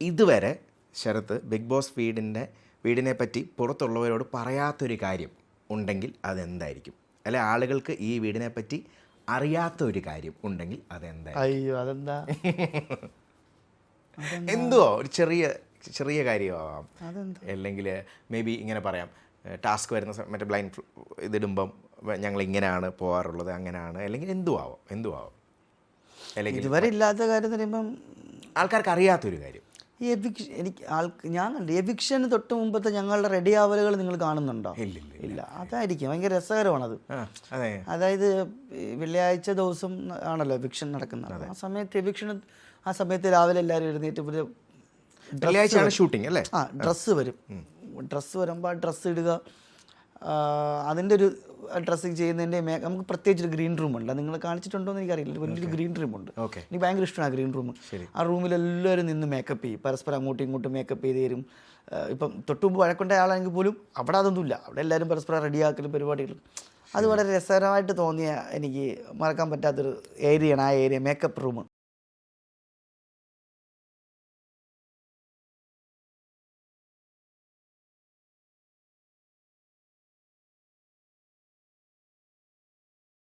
ഇതുവരെ Sarath big boss വീടിന്റെ വീടിനെ പറ്റി പുറത്തുള്ളവരോട് പറയാത്തൊരു കാര്യം ഉണ്ടെങ്കിൽ അതെന്തായിരിക്കും? അല്ലെ ആളുകൾക്ക് ഈ വീടിനെ പറ്റി അറിയാത്ത ഒരു കാര്യം ഉണ്ടെങ്കിൽ അതെന്തായിരിക്കും? അയ്യോ അതെന്താ? എന്തുവാ? ഒരു ചെറിയ ചെറിയ കാര്യമാവാം. അതെന്താ? അല്ലെങ്കിൽ മേ ബി ഇങ്ങനെ പറയാം. ടാസ്ക് വരുന്ന മറ്റേ ബ്ലൈൻഡ് ഇതിടുമ്പം ഞങ്ങൾ ഇങ്ങനെയാണ് പോകാറുള്ളത് അങ്ങനെയാണ്. അല്ലെങ്കിൽ എന്തുവാവും എന്തുവാവും? അല്ലെങ്കിൽ ഇതുവരെ ഇല്ലാത്ത കാര്യം പറയുമ്പം ആൾക്കാർക്ക് അറിയാത്തൊരു കാര്യം. ഈ എവിക്ഷൻ എനിക്ക് ആൾ ഞാൻ കണ്ടു എവിക്ഷന് തൊട്ട് മുമ്പത്തെ ഞങ്ങളുടെ റെഡി ആവലുകൾ നിങ്ങൾ കാണുന്നുണ്ടോ? ഇല്ല ഇല്ല അതായിരിക്കും ഭയങ്കര രസകരമാണത്. അത് അതെ. അതായത് വെള്ളിയാഴ്ച ദിവസം ആണല്ലോ എവിക്ഷൻ നടക്കുന്നത്. ആ സമയത്ത് എവിക്ഷൻ ആ സമയത്ത് രാവിലെ എല്ലാവരും എഴുന്നേറ്റ് ഒരു വെള്ളിയാഴ്ചയാണ് ഷൂട്ടിംഗ് അല്ലേ? ആ ഡ്രസ്സ് വരും. ഡ്രസ്സ് വരുമ്പോൾ ആ ഡ്രസ്സ് ഇടുക അതിന്റെ ഒരു ഡ്രസ്സിങ് ചെയ്യുന്നതിന്റെ മേ നമുക്ക് പ്രത്യേകിച്ച് ഒരു ഗ്രീൻ റൂം ഉണ്ട് നിങ്ങൾ കാണിച്ചിട്ടുണ്ടോ എന്ന് എനിക്കറിയില്ല. വലിയൊരു ഗ്രീൻ റൂം ഉണ്ട്. ഓക്കെ. എനിക്ക് ഭയങ്കര ഇഷ്ടമാണ് ആ ഗ്രീൻ റൂം ആ റൂമിൽ എല്ലാവരും നിന്ന് മേക്കപ്പ് ചെയ്യും. പരസ്പരം അങ്ങോട്ടും ഇങ്ങോട്ടും മേക്കപ്പ് ചെയ്ത് തരും. ഇപ്പം തൊട്ട് മുമ്പ് വഴക്കൊണ്ട ആളാണെങ്കിൽ പോലും അവിടെ അതൊന്നുമില്ല. അവിടെ എല്ലാവരും പരസ്പരം റെഡിയാക്കലും പരിപാടികളും. അത് വളരെ രസകരമായിട്ട് തോന്നിയ എനിക്ക് മറക്കാൻ പറ്റാത്തൊരു ഏരിയയാണ് ആ ഏരിയ മേക്കപ്പ് റൂം